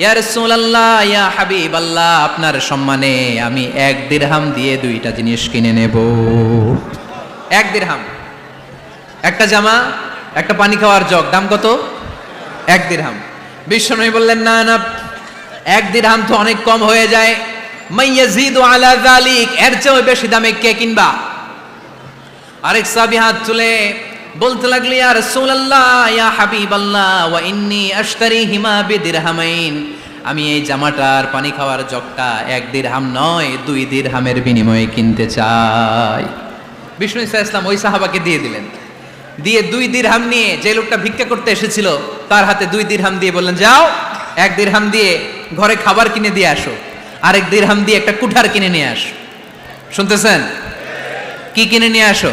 ইয়া আপনার সম্মানে আমি এক দিরহাম দিয়ে দুইটা জিনিস কিনে নেব। এক দিরহাম। একটা জামা, একটা পানি খাওয়ার জগ, দাম কত? এক দিরহাম। বিশ্বনবী বললেন, না না, এক দিরহাম তো অনেক কম হয়ে যায়। আলা এর চেয়ে বেশি দামে কে কিনবা? আরেক সাহাবী হাত তুলে বলতে লাগলি আর রাসূলুল্লাহ, ইয়া হাবিবাল্লাহ, ওয়া ইন্নী আশতারি হিমা বিদিরহামাইন। আমি এই জামাটার পানি খাওয়ার জগটা এক দিরহাম নয়, দুই দিরহামের বিনিময়ে কিনতে চাই। বিষ্ণু ইসা ইসলাম ওই সাহাবাকে দিয়ে দিলেন। দিয়ে দুই দিরহাম নিয়ে যে লোকটা ভিক্ষা করতে এসেছিল, তার হাতে দুই দিরহাম দিয়ে বললেন, যাও, এক দিরহাম দিয়ে ঘরে খাবার কিনে দিয়ে আসো, আরেক দিরহাম দিয়ে একটা কুঠার কিনে নিয়ে আসো। শুনতেছেন? কি কিনে নিয়ে আসো?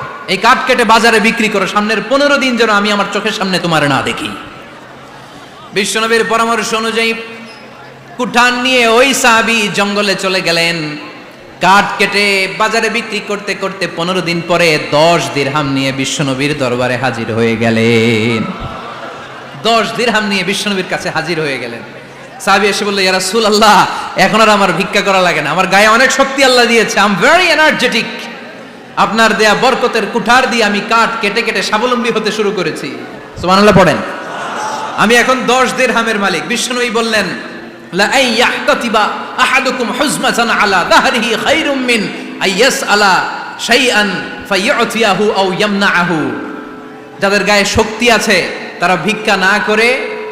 এই কাঠ কেটে বাজারে বিক্রি করো, সামনের পনেরো দিন যেন আমি আমার চোখের সামনে তোমার না দেখি। বিশ্বনবীর পরামর্শ অনুযায়ী কুঠান নিয়ে ওই সাহাবি জঙ্গলে চলে গেলেন। কাঠ কেটে বাজারে বিক্রি করতে করতে পনেরো দিন পরে দশ দিরহাম নিয়ে বিশ্বনবীর দরবারে হাজির হয়ে গেলেন। দশ দিরহাম নিয়ে বিশ্বনবীর কাছে হাজির হয়ে গেলেন। সাহাবি এসে বলল, ইয়া রাসূল আল্লাহ এখন আর আমার ভিক্ষা করা লাগে না। আমার গায়ে অনেক শক্তি আল্লাহ দিয়েছে। আই এম ভেরি এনার্জেটিক আপনার দেয়া বরকতের কুঠার দিয়ে আমি কাঠ কেটে কেটে স্বাবলম্বী হতে শুরু করেছি। পড়েন। আমি এখন দশ দের হামের মালিক। বিষ্ণুই বললেন আহাদুকুম আলা ইয়ামনাহু যাদের গায়ে শক্তি আছে, তারা ভিক্ষা না করে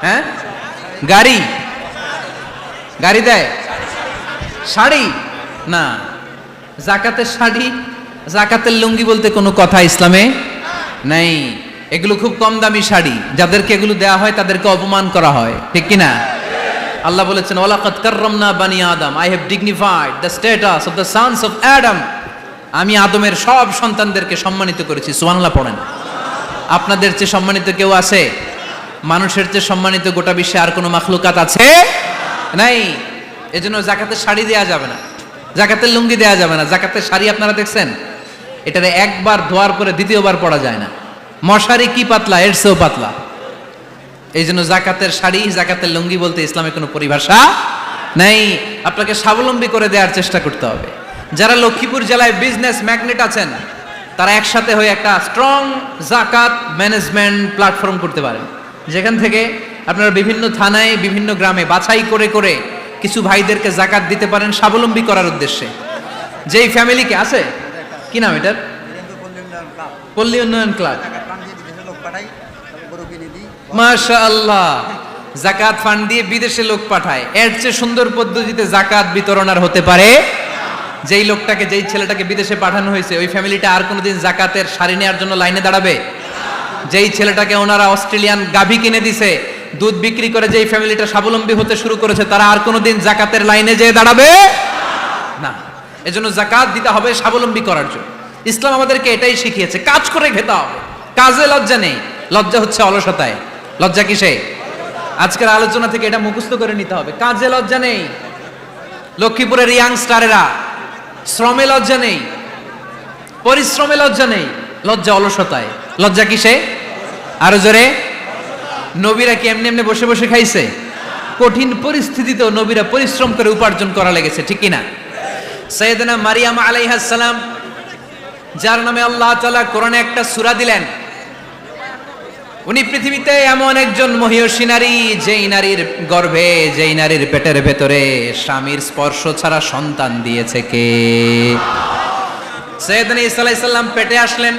হ্যাঁ? গাড়ি। গাড়ি দেয়। শাড়ি? না। জাকাতের শাড়ি? জাকাতের লুঙ্গি বলতে কোনো কথা ইসলামে নাই। এগুলো খুব কম দামি শাড়ি। যাদেরকে এগুলো দেওয়া হয়, তাদেরকে অপমান করা হয়। ঠিক কি না? আল্লাহ বলেছেন ওয়ালাকাত কাররামনা বানি আদম। I have dignified the status of the sons of Adam আমি আদমের সব সন্তানদেরকে সম্মানিত করেছি। সুবহানাল্লাহ পড়েন। আপনাদের চেয়ে সম্মানিত কেউ আছে? মানুষের চেয়ে সম্মানিত গোটা বিশ্বে আর কোনো মাখলুকাত আছে? নাই। এজন্য জাকাতের শাড়ি দেয়া যাবে না। জাকাতের লুঙ্গি দেয়া যাবে না। জাকাতের শাড়ি আপনারা দেখছেন? এটারে একবার ধোয়ার পরে দ্বিতীয়বার পরা যায় না। মশারি কি পাতলা, এর চেয়েও পাতলা। এই জন্য জাকাতের শাড়ি, জাকাতের লুঙ্গি বলতে ইসলামে কোনো পরিভাষা নেই। আপনাকে স্বাবলম্বী করে দেওয়ার চেষ্টা করতে হবে। যারা লক্ষ্মীপুর জেলায় বিজনেস ম্যাগনেট আছেন, তারা একসাথে হয়ে একটা স্ট্রং জাকাত ম্যানেজমেন্ট প্ল্যাটফর্ম করতে পারেন। যেখান থেকে আপনারা বিভিন্ন থানায়, বিভিন্ন গ্রামে বাছাই করে করে কিছু ভাইদেরকে জাকাত দিতে পারেন স্বাবলম্বী করার উদ্দেশ্যে। যেই ফ্যামিলিকে আছে? কি নাম এটার? পল্লী উন্নয়ন ক্লাব। মাশা আল্লাহ জাকাত ফান্ড দিয়ে বিদেশে লোক পাঠায়। এর চেয়ে সুন্দর পদ্ধতিতে জাকাত বিতরণ আর হতে পারে। যেই লোকটাকে, যেই ছেলেটাকে বিদেশে পাঠানো হয়েছে, ওই ফ্যামিলিটা আর কোনোদিন জাকাতের সারি নেওয়ার জন্য লাইনে দাঁড়াবে? যেই ছেলেটাকে ওনারা অস্ট্রেলিয়ান গাভী কিনে দিছে, দুধ বিক্রি করে যেই ফ্যামিলিটা স্বাবলম্বী হতে শুরু করেছে, তারা আর কোনোদিন জাকাতের লাইনে যেয়ে দাঁড়াবে না। এজন্য জাকাত দিতে হবে স্বাবলম্বী করার জন্য। ইসলাম আমাদেরকে এটাই শিখিয়েছে, কাজ করে খেতে হবে। কাজে লজ্জা নেই। লজ্জা হচ্ছে অলসতায়। লজ্জা কিসে? আজকের আলোচনা থেকে এটা মুখস্থ করে নিতে হবে। কাজে লজ্জা নেই। লক্ষ্মীপুরের ইয়াংস্টারেরা শ্রমে লজ্জা নেই। পরিশ্রমে লজ্জা নেই। লজ্জা অলসতায়। লজ্জা কিসে? আরও জোরে? নবীরা কি এমনি এমনি বসে বসে খাইছে? কঠিন পরিস্থিতিতেও নবীরা পরিশ্রম করে উপার্জন করা লেগেছে, ঠিক কিনা? সৈয়দনা মারিয়াম সালাম, যার নামে আল্লাহ তাআলা কোরআনে একটা সূরা দিলেন। উনি পৃথিবীতে এমন একজন মহিয়সী নারী, যেই নারীর গর্ভে, যেই নারীর পেটের ভেতরে স্বামীর স্পর্শ ছাড়া সন্তান দিয়েছে কে? সৈয়দনা সালাম পেটে আসলেন।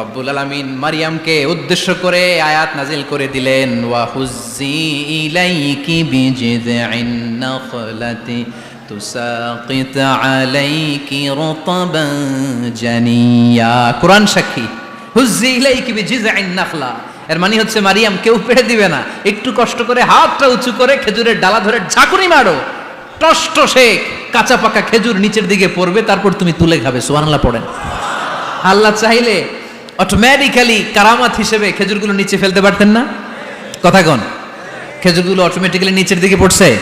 রব্বুল আলামিন মারিয়ামকে উদ্দেশ্য করে আয়াত নাজিল করে দিলেন, ওয়া হুজ্জি ইলাইকি বিজিযিন নাখলাতি তুসাকিত আলাইকি রতবান জানিয়া। কোরআন সাক্ষী, হুজ্জি ইলাইকি বিজিযিন নাখলা। এর মানে হচ্ছে, মারিয়াম, কেউ পেড়ে দিবে না। একটু কষ্ট করে হাতটা উঁচু করে খেজুরের ডালা ধরে ঝাঁকুনি মারো। টষ্ট শেখ কাঁচা পাকা খেজুর নিচের দিকে পড়বে, তারপর তুমি তুলে খাবে। সুবহানাল্লাহ পড়েন। আল্লাহ চাইলে অটোমেটিক্যালি কারামাত হিসেবে খেজুরগুলো নিচে ফেলতে পারতেন না? কথা কন? খেজুরগুলো অটোমেটিক্যালি নিচের দিকে পড়ছে?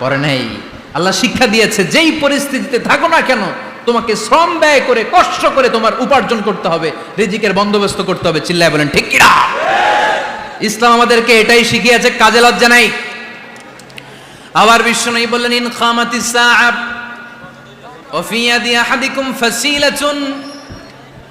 পরে নেই। আল্লাহ শিক্ষা দিয়েছে, যেই পরিস্থিতিতে থাকো না কেন, তোমাকে শ্রম ব্যয় করে, কষ্ট করে তোমার উপার্জন করতে হবে, রিজিকের বন্দোবস্ত করতে হবে। চিল্লায় বলেন, ঠিক কিনা? ইসলাম আমাদেরকে এটাই শিখিয়েছে, কাজে লজ্জা নাই। আবার বিশ্ব নেই বললেন, ইন খামাতিস সাআব ওফি ইয়াদি আহাদিকুম ফাসিলাতুন।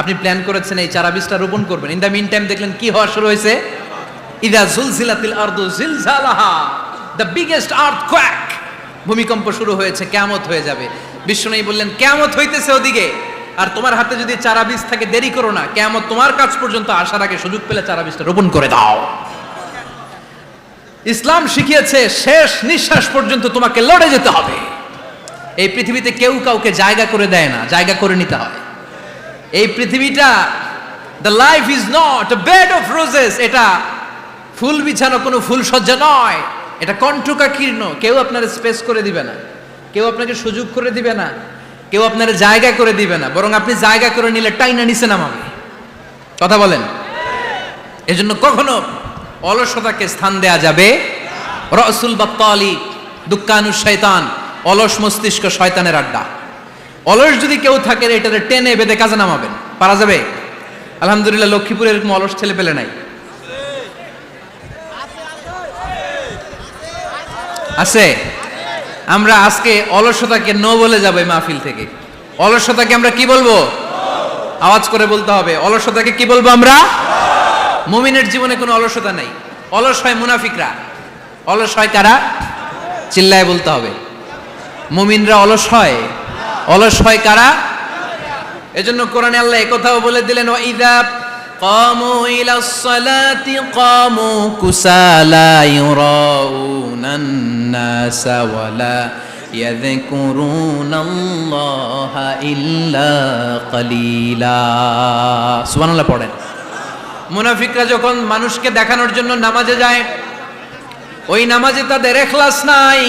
আপনি প্ল্যান করেছেন এই চারা বীজটা রোপণ করবেন। ইন দ্য মিন টাইম দেখলেন কি হওয়া শুরু হয়েছে? ইদা জুলজিলাতিল আরদু জিলজালাহা। দ্য বিগেস্ট আর্থ কোয়াক ভূমিকম্প শুরু হয়েছে কেমত হয়ে যাবে। বিষ্ণু বললেন কেমত হইতেছে ওদিকে। আর তোমার হাতে যদি চারা বীজ থাকে, দেরি করো না। কেমত তোমার কাছ পর্যন্ত আসার আগে সুযোগ পেলে চারা বীজটা রোপণ করে দাও। ইসলাম শিখিয়েছে, শেষ নিঃশ্বাস পর্যন্ত তোমাকে লড়ে যেতে হবে। এই পৃথিবীতে কেউ কাউকে জায়গা করে দেয় না, জায়গা করে নিতে হয়। এই পৃথিবীটা the life is not bed of roses এটা ফুল বিছানো কোনো ফুল সজ্জা নয়, এটা কণ্ঠকা কীর্ণ, কেউ আপনার স্পেস করে দিবে না, কেউ আপনাকে সুযোগ করে দিবে না, কেউ আপনার জায়গা করে দিবে না, বরং আপনি জায়গা করে নিলে টাইনা নিচে নামাবে। কথা বলেন। এজন্য কখনো অলসতাকে স্থান দেয়া যাবে। রসুল বাত্তালি দুঃখানু শয়তান, অলস মস্তিষ্ক শয়তানের আড্ডা। অলস যদি কেউ থাকে এটাতে টেনে বেঁধে কাজে নামাবেন। পারা যাবে? আলহামদুলিল্লাহ, লক্ষ্মীপুরে এরকম অলস ছেলে পেলে নাই। আছে? আমরা আজকে অলসতাকে নো বলে যাব মাহফিল থেকে। অলসতাকে আমরা কি বলব? আওয়াজ করে বলতে হবে। অলসতাকে কি বলব আমরা? মুমিনের জীবনে কোনো অলসতা নাই। অলস হয় মুনাফিকরা। অলস হয় কারা? চিল্লায় বলতে হবে। মুমিনরা অলস হয়। অলস হয় কারা এজন্য কোরআনে আল্লাহ একথাও বলে দিলেন ওয়াইদা قاموا إلى الصلاة قاموا كسالى يراءون الناس ولا يذكرون الله إلا قليلا সুবহান আল্লাহ পড়েন মুনাফিকরা যখন মানুষকে দেখানোর জন্য নামাজে যায় ওই নামাজে তাদের এখলাস নাই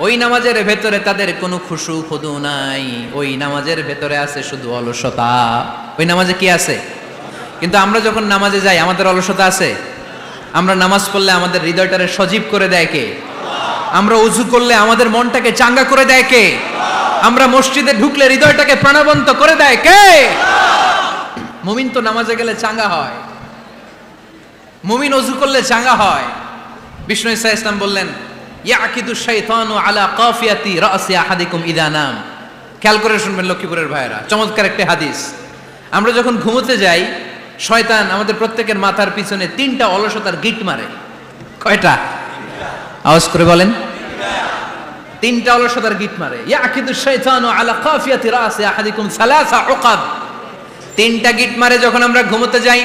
ওই নামাজের ভেতরে তাদের কোনো খুশু খুদু নাই। ওই নামাজের ভেতরে আছে শুধু অলসতা। ওই নামাজে কি আছে? কিন্তু আমরা যখন নামাজে যাই, আমাদের অলসতা আছে? আমরা নামাজ পড়লে আমাদের হৃদয়টারে সজীব করে দেয় কে? আমরা উজু করলে আমাদের মনটাকে চাঙ্গা করে দেয় কে? আমরা মসজিদে ঢুকলে হৃদয়টাকে প্রাণবন্ত করে দেয় কে? মুমিন তো নামাজে গেলে চাঙ্গা হয়। মুমিন অজু করলে চাঙ্গা হয়। বিষ্ণু ইসা ইসলাম বললেন ইয়াকিদু শাইতানু আলা কাফিয়াতি রাসি আহাদিকুম ইদা নাম। খেয়াল করে শুনবেন, লক্ষ্মীপুরের ভাইয়েরা। চমৎকার একটি হাদিস। আমরা যখন ঘুমোতে যাই, শয়তান আমাদের প্রত্যেকের মাথার পিছনে তিনটা অলসতার গিট মারে। কয়টা? আওয়াজ করে বলেন। তিনটা অলসতার গিট মারে। ইয়াকিদু শাইতানু আলা কাফিয়াতি রাসি আহাদিকুম সালাসা উকাব তিনটা গিট মারে যখন আমরা ঘুমোতে যাই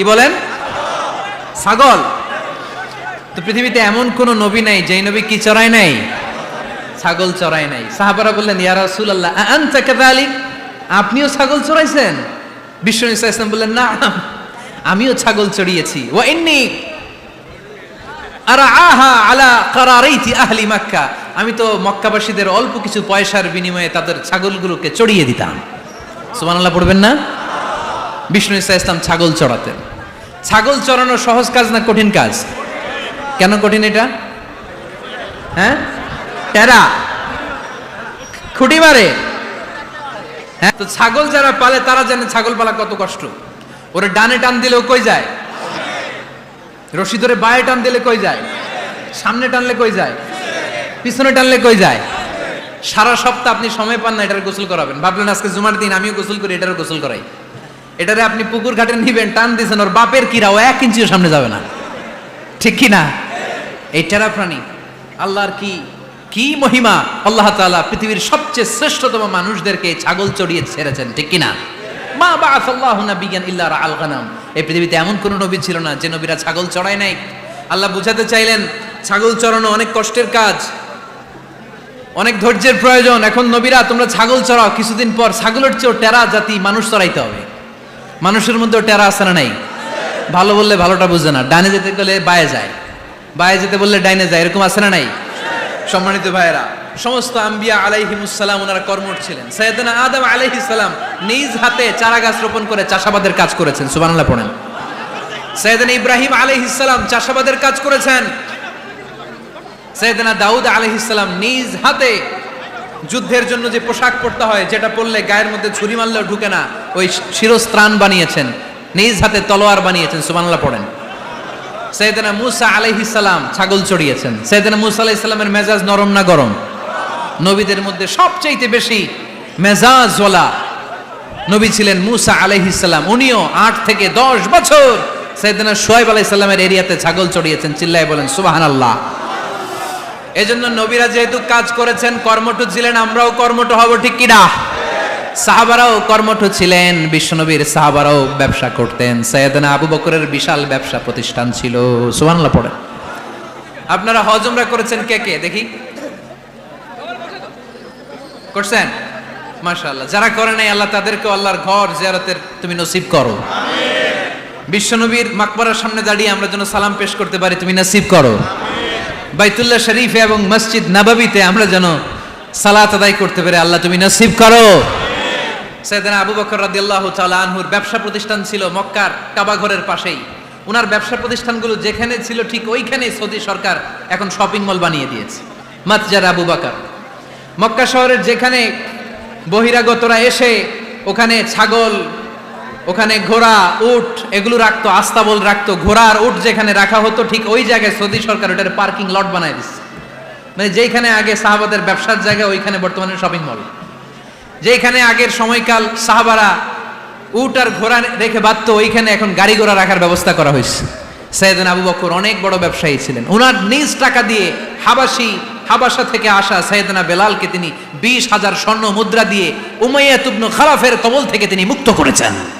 কি বলেন? ছাগল। তো পৃথিবীতে এমন কোন নবী নাই, যেই নবী কি চড়ায় নাই? ছাগল চড়ায় নাই। সাহাবারা বললেন, ইয়া রাসূলুল্লাহ আনতা আপনিও ছাগল চড়াইছেন? ইসা ইসলাম বললেন না আমিও ছাগল চড়িয়েছি। ওয়া ইন্নী আর আহা আলা কারারাইতি আহলি মক্কা। আমি তো মক্কাবাসীদের অল্প কিছু পয়সার বিনিময়ে তাদের ছাগলগুলোকে চড়িয়ে দিতাম। সুবহানাল্লাহ, পড়বেন না? বিষ্ণু ইসা ইসলাম ছাগল চড়াতেন। ছাগল চড়ানো সহজ কাজ না কঠিন কাজ? কেন কঠিন এটা? হ্যাঁ? টেরা। খুঁটি মারে। হ্যাঁ? তো ছাগল যারা পালে, তারা জানে ছাগল পালা কত কষ্ট। ওরে ডানে টান দিলেও কই যায়? রশি ধরে বায়ে টান দিলে কই যায়? সামনে টানলে কই যায়? পিছনে টানলে কই যায়? সারা সপ্তাহ আপনি সময় পান না এটার গোসল করাবেন। ভাবলেন আজকে জুমার দিন, আমিও গোসল করি, এটারও গোসল করাই। এটারে আপনি পুকুর ঘাটে নিবেন, টান দিয়েছেন ওর বাপের কিরা ও এক ইঞ্চিও সামনে যাবে না। ঠিক কি না? এই টেরা প্রাণী, আল্লাহর কি কি মহিমা? আল্লাহ তাআলা পৃথিবীর সবচেয়ে শ্রেষ্ঠতম মানুষদেরকে ছাগল চড়িয়ে ছেড়েছেন, ঠিক কি না? মা বাআস আল্লাহু নাবিয়ান ইল্লা রাআল গানাম। এই পৃথিবীতে এমন কোন নবী ছিল না যে নবীরা ছাগল চড়ায় নাই। আল্লাহ বুঝাতে চাইলেন, ছাগল চড়ানো অনেক কষ্টের কাজ, অনেক ধৈর্যের প্রয়োজন। এখন নবীরা, তোমরা ছাগল চড়াও, কিছুদিন পর ছাগলের চেয়েও টেরা জাতি মানুষ চড়াইতে হবে। মানুষের মধ্যে টেরা আছে না নাই? ভালো বললে ভালোটা বুঝে না। ডানে যেতে গেলে বায়ে যায়। বায়ে যেতে বললে ডাইনে যায়। এরকম আছে না নাই? সম্মানিত ভাইয়েরা, সমস্ত আম্বিয়া আলাইহিমুসালাম ওনারা কর্মঠ ছিলেন। সৈয়দনা আদম আলাইহিসালাম নিজ হাতে চারা গাছ রোপণ করে চাষাবাদের কাজ করেছেন। সুবহানাল্লাহ পড়েন। সৈয়দনা ইব্রাহিম আলাইহিসালাম চাষাবাদের কাজ করেছেন। সৈয়দনা দাউদ আলাইহিসালাম নিজ হাতে যুদ্ধের জন্য যে পোশাক পরতে হয়, যেটা পরলে গায়ের মধ্যে ছুরি মারলেও ঢুকে না, ওই শিরস্ত্রাণ বানিয়েছেন, নিজ হাতে তলোয়ার বানিয়েছেন, সুবহানাল্লাহ পড়েন। সৈয়দনা মুসা আলাইহিস সালাম ছাগল চড়িয়েছেন। সৈয়দনা মুসা আলাইহিস সালামের মেজাজ নরম না গরম? নবীদের মধ্যে সবচাইতে বেশি মেজাজ ওয়ালা নবী ছিলেন মুসা আলাইহিস সালাম। উনিও আট থেকে দশ বছর সৈয়দনা সোয়েব আলাইহিস সালামের এরিয়াতে ছাগল চড়িয়েছেন, চিল্লায় বলেন, সুবহানাল্লাহ। এজন্য নবীরা যেহেতু কাজ করেছেন কর্মঠ ছিলেন আমরাও কর্মঠ হব ঠিক কিনা? সাহাবারাও কর্মঠ ছিলেন বিশ্বনবীর সাহাবারাও ব্যবসা করতেন। সৈয়দনা আবু বকরের বিশাল ব্যবসা প্রতিষ্ঠান ছিল। সুবহানাল্লাহ পড়ে আপনারা হজমরা করেছেন কে কে? দেখি। করছেন? মাশাআল্লাহ যারা করে নাই আল্লাহ তাদেরকে আল্লাহর ঘর জিয়ারতের তুমি নসিব করো। বিশ্বনবীর মাকবরার সামনে দাঁড়িয়ে আমরা যেন সালাম পেশ করতে পারি তুমি নসিব করো। বাইতুল্লাহ শরীফে এবং মসজিদ নাবাবিতে আমরা যেন সালাত আদায় করতে পারি আল্লাহ তুমি নসিব করো। সৈয়দনা আবু বকর রাদিয়াল্লাহু তাআলা আনহুর ব্যবসা প্রতিষ্ঠান ছিল মক্কার কাবা ঘরের পাশেই। ওনার ব্যবসা প্রতিষ্ঠানগুলো যেখানে ছিল ঠিক ওইখানে সৌদি সরকার এখন শপিং মল বানিয়ে দিয়েছে। মাতজার আবু বকর। মক্কা শহরের যেখানে বহিরাগতরা এসে ওখানে ছাগল ওখানে ঘোড়া, উট, এগুলো রাখতো আস্তাবল রাখতো। ঘোড়া আর যেখানে রাখা হতো, ঠিক ওই জায়গায় সৌদি সরকার ওটার পার্কিং লট বানায় দিচ্ছে। মানে যেখানে আগে সাহাবাদের ব্যবসার জায়গা, ওইখানে বর্তমানে শপিং মল যেখানে আগের সময়কাল সাহাবারা উট আর ঘোড়া রেখে বাঁধত, ওইখানে এখন গাড়ি ঘোড়া রাখার ব্যবস্থা করা হয়েছে। সৈয়দিন আবু বকর অনেক বড় ব্যবসায়ী ছিলেন। ওনার নিজ টাকা দিয়ে হাবাসি, হাবাসা থেকে আসা সৈয়দনা বেলালকে তিনি বিশ হাজার স্বর্ণ মুদ্রা দিয়ে উমাইয়া তুবনু খালাফের কবল থেকে তিনি মুক্ত করেছেন।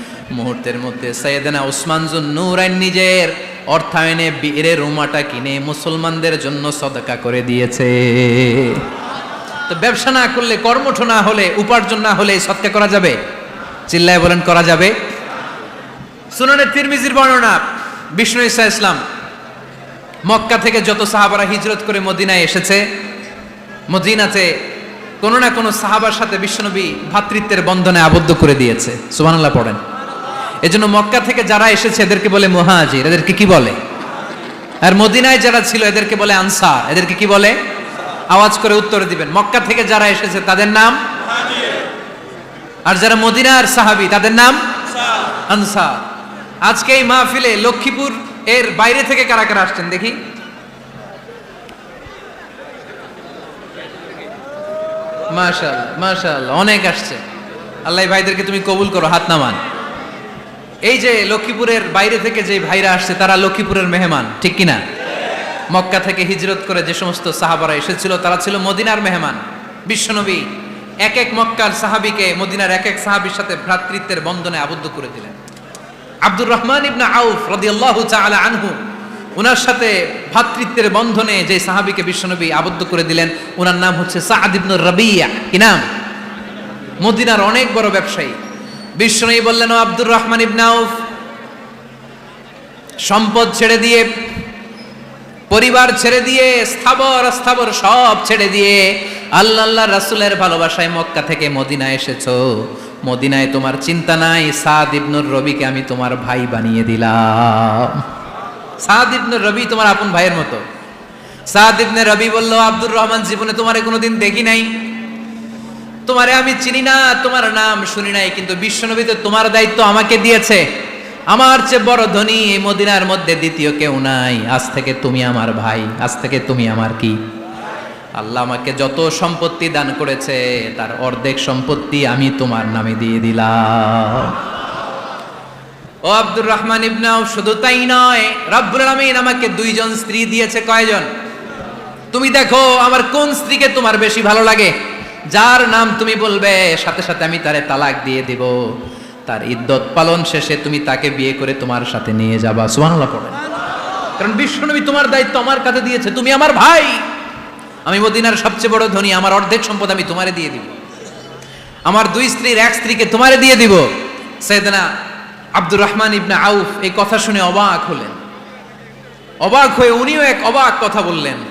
মুহূর্তের মধ্যে সৈয়দনা উসমান জুন্নুরাইন নিজের অর্থায়নে বীরে রুমাটা কিনে মুসলমানদের জন্য সদকা করে দিয়েছে। তো ব্যবসা না করলে, কর্মঠ না হলে, উপার্জন না হলে সৎকা করা যাবে? চিল্লায় বলেন, করা যাবে? সুনানের তিরমিজির বর্ণনা, বিষ্ণু ইসা ইসলাম, মক্কা থেকে যত সাহাবারা হিজরত করে মদিনায় এসেছে, মদিনাতে কোনো না কোনো সাহাবার সাথে বিশ্বনবী ভ্রাতৃত্বের বন্ধনে আবদ্ধ করে দিয়েছে। সুবহানাল্লাহ, পড়েন। এজন্য মক্কা থেকে যারা এসেছে, এদেরকে বলে মুহাজির। এদেরকে কি বলে? আর মদিনায় যারা ছিল, এদেরকে বলে আনসার। এদেরকে কি বলে? আওয়াজ করে উত্তর দিবেন। মক্কা থেকে যারা এসেছে, তাদের নাম? আর যারা মদিনার সাহাবি, তাদের নাম? আনসার। আজকে এই মাহফিলে লক্ষ্মীপুর এর বাইরে থেকে কারা কারা আসছেন দেখি? মাশাল মাশাল অনেক আসছে। আল্লাহ ভাইদেরকে তুমি কবুল করো, হাত নামান। এই যে লক্ষ্মীপুরের বাইরে থেকে যে ভাইরা আসছে, তারা লক্ষ্মীপুরের মেহমান, ঠিক কিনা? মক্কা থেকে হিজরত করে যে সমস্ত সাহাবারা এসেছিল, তারা ছিল মদিনার মেহমান। বিশ্বনবী এক এক মক্কার সাহাবিকে মদিনার এক এক সাহাবির সাথে ভ্রাতৃত্বের বন্ধনে আবদ্ধ করে দিলেন। আব্দুর রহমান ইবনা আউফ রাদিয়াল্লাহু তাআলা আনহু ওনার সাথে ভ্রাতৃত্বের বন্ধনে যে সাহাবিকে বিশ্বনবী আবদ্ধ করে দিলেন ওনার নাম হচ্ছে সাআদ ইবনু রাবিয়া। কি নাম? মদিনার অনেক বড় ব্যবসায়ী। বিশ্বনবী বললেন আব্দুর রহমান ইবনা আউফ, সম্পদ ছেড়ে দিয়ে, পরিবার ছেড়ে দিয়ে, স্থাবর স্থাবর সব ছেড়ে দিয়ে আল্লাহ আল্লাহ রাসূলের ভালোবাসায় মক্কা থেকে মদিনায় এসেছ। মদিনায় তোমার চিন্তা নাই, সাদ ইবনুর রবিকে আমি তোমার ভাই বানিয়ে দিলাম। সাদ ইবনুর রবি তোমার আপন ভাইয়ের মতো। সাদ ইবনে রবি বলল আব্দুর রহমান, জীবনে তোমারে কোনোদিন দেখি নাই। তোমারে আমি চিনি না, তোমার নাম শুনি নাই, কিন্তু বিশ্বনবীতে তোমার দায়িত্ব আমাকে দিয়েছে। আমার চেয়ে বড় ধনী এই মদিনার মধ্যে দ্বিতীয় কেউ নাই। আজ থেকে তুমি আমার ভাই, আজ থেকে তুমি আমার কি? আল্লাহ আমাকে যত সম্পত্তি দান করেছে, তার অর্ধেক সম্পত্তি আমি তোমার নামে দিয়ে দিলাম। ও আব্দুর রহমান ইবনাও শুধু তাই নয়, রব্বুল আলামিন আমাকে দুইজন স্ত্রী দিয়েছে। কয়জন? তুমি দেখো, আমার কোন স্ত্রীকে তোমার বেশি ভালো লাগে? যার নাম তুমি বলবে, সাথে সাথে আমি তারে তালাক দিয়ে দিব। তার ইদ্যত পালন শেষে তুমি তাকে বিয়ে করে তোমার সাথে নিয়ে যাবা। সুবহানাল্লাহ পড়েন। কারণ বিশ্বনবী তোমার দায়িত্ব আমার কাছে দিয়েছে, তুমি আমার ভাই। আমি মদিনার সবচেয়ে বড় ধনী, আমার অর্ধেক সম্পদ আমি তোমারে দিয়ে দিব। আমার দুই স্ত্রীর এক স্ত্রীকে তোমারে দিয়ে দিব। সৈয়দনা আব্দুর রহমান ইবনে আউফ এই কথা শুনে অবাক হলেন। অবাক হয়ে উনিও এক অবাক কথা বললেন।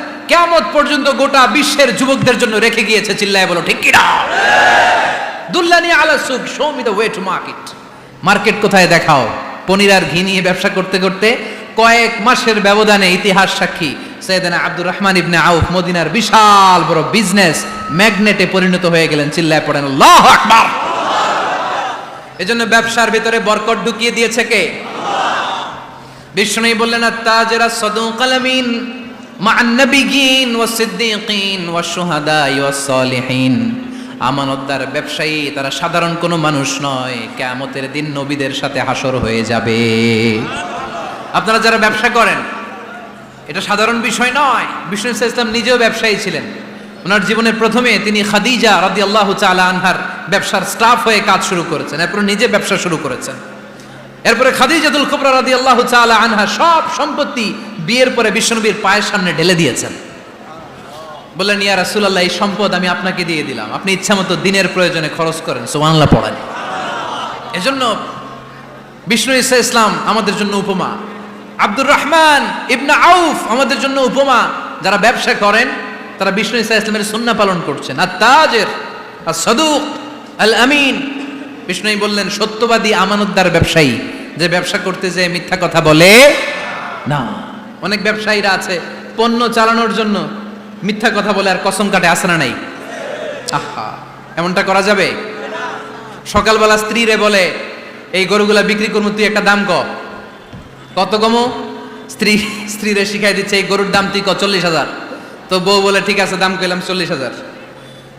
কেমন পর্যন্ত গোটা বিশ্বের যুবকদের জন্য রেখে গিয়েছে, চিল্লায় বলো, ঠিক কিনা? দুল্লানি আলা সুক show me the way to market market কোথায় দেখাও? পনির আর ঘি নিয়ে ব্যবসা করতে করতে কয়েক মাসের ব্যবধানে ইতিহাস সাক্ষী, সৈয়দানা আব্দুর রহমান ইবনে আউফ, মদিনার বিশাল বড় বিজনেস ম্যাগনেটে পরিণত হয়ে গেলেন, চিল্লায় পড়েন, আল্লাহু আকবার! এজন্য ব্যবসার ভিতরে বরকত ঢুকিয়ে দিয়েছে কে? বিষ্ণু বললেন তাজেরা সদুক আলামিন মা নবিগিন ওয়া সিদ্দিকিন শুহাদা ওয়া সালিহিন। আমানতদার ব্যবসায়ী, তারা সাধারণ কোনো মানুষ নয়। কিয়ামতের দিন নবীদের সাথে হাসর হয়ে যাবে। আপনারা যারা ব্যবসা করেন, এটা সাধারণ বিষয় নয়। বিষ্ণু ইসলাম নিজেও ব্যবসায়ী ছিলেন। ওনার জীবনের প্রথমে তিনি খাদিজা রাদি আল্লাহ আনহার ব্যবসার স্টাফ হয়ে কাজ শুরু করেছেন। এরপর নিজে ব্যবসা শুরু করেছেন। এরপরে খাদিজাতুল কুবরা রাদি আল্লাহ আনহা সব সম্পত্তি বিয়ের পরে বিশ্বনবীর পায়ের সামনে ঢেলে দিয়েছেন। বললেন, ইয়া রাসূলুল্লাহ, এই সম্পদ আমি আপনাকে দিয়ে দিলাম। আপনি ইচ্ছা মতো দিনের প্রয়োজনে খরচ করেন, সুবহানাল্লাহ পড়েন। এজন্য বিষ্ণু ইসা ইসলাম আমাদের জন্য উপমা। আব্দুর রহমান ইবনা আউফ আমাদের জন্য উপমা। যারা ব্যবসা করেন, তারা বিষ্ণু ইসা ইসলামের সুন্না পালন করছেন। আর তাজের আর সদুক আল আমিন বিষ্ণুই বললেন, সত্যবাদী আমানতদার ব্যবসায়ী, যে ব্যবসা করতে যে মিথ্যা কথা বলে না। অনেক ব্যবসায়ীরা আছে, পণ্য চালানোর জন্য মিথ্যা কথা বলে আর কসম কাটে আসনা নাই? আহা, এমনটা করা যাবে? সকালবেলা স্ত্রীরে বলে, এই গরুগুলা বিক্রি করব, তুই একটা দাম ক। কত কমো? স্ত্রী স্ত্রীরে শিখাই দিচ্ছে, এই গরুর দাম তুই ক, চল্লিশ হাজার। তো বউ বলে, ঠিক আছে, দাম কইলাম চল্লিশ হাজার।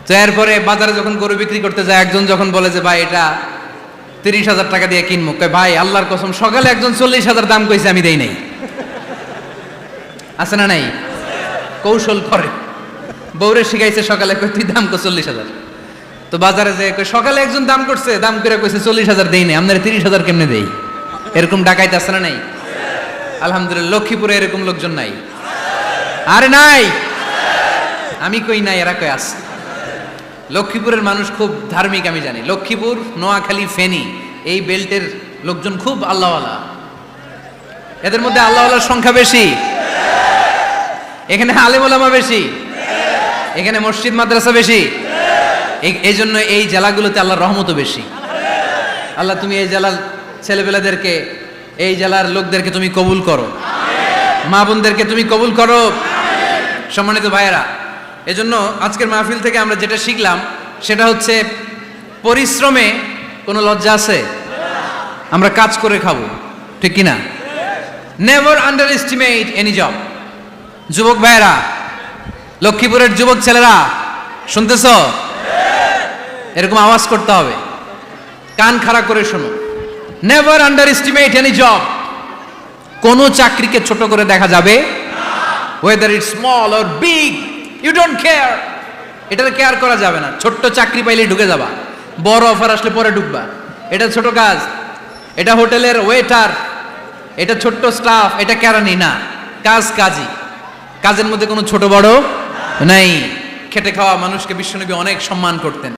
তো এরপরে বাজারে যখন গরু বিক্রি করতে যায়, একজন যখন বলে যে, ভাই, এটা তিরিশ হাজার টাকা দিয়ে কিনবো। ভাই, আল্লাহর কসম, সকালে একজন চল্লিশ হাজার দাম কইছে, আমি দেই নাই। আছে না নাই? কৌশল করে। বউরে শিখাইছে সকালে কই তুই দাম কর চল্লিশ হাজার। তো বাজারে যে সকালে একজন দাম করছে, দাম করে কইছে চল্লিশ হাজার দেই নাই, আপনার তিরিশ হাজার কেমনে দেই? এরকম ডাকাইতে আছে না নাই? আলহামদুলিল্লাহ, লক্ষ্মীপুরে এরকম লোকজন নাই। আরে নাই! আমি কই নাই, এরা কই আছে। লক্ষ্মীপুরের মানুষ খুব ধার্মিক, আমি জানি। লক্ষ্মীপুর, নোয়াখালী, ফেনী, এই বেল্টের লোকজন খুব আল্লাহওয়ালা। এদের মধ্যে আল্লাহওয়ালার সংখ্যা বেশি। এখানে আলেমোলামা বেশি। এখানে মসজিদ, মাদ্রাসা বেশি। এই- এই জন্য এই জেলাগুলোতে আল্লাহর রহমতও বেশি। আল্লাহ তুমি এই জেলার ছেলেপেলাদেরকে, এই জেলার লোকদেরকে তুমি কবুল করো। মা বোনদেরকে তুমি কবুল করো। সম্মানিত ভাইয়েরা, এজন্য আজকের মাহফিল থেকে আমরা যেটা শিখলাম, সেটা হচ্ছে পরিশ্রমে কোনো লজ্জা আছে? আমরা কাজ করে খাব, ঠিক কিনা? Never underestimate any job যুবক ভাইয়েরা, লক্ষ্মীপুরের যুবক ছেলেরা, শুনতেছ? এরকম আওয়াজ করতে হবে। কান খাড়া করে শোনো। Never underestimate any job কোনো চাকরিকে ছোট করে দেখা যাবে whether it small or big you don't care এটার কেয়ার করা যাবে না। ছোট্ট চাকরি পাইলে ঢুকে যাবা। বড় অফার আসলে পরে ঢুকবা। এটা ছোট কাজ। এটা হোটেলের ওয়েটার এটা ছোট্ট স্টাফ এটা কেরানি না। কাজ কাজই। কাজের মধ্যে কোনো ছোট বড় নাই। খেটে খাওয়া মানুষকে বিশ্বনবী অনেক সম্মান করতেন।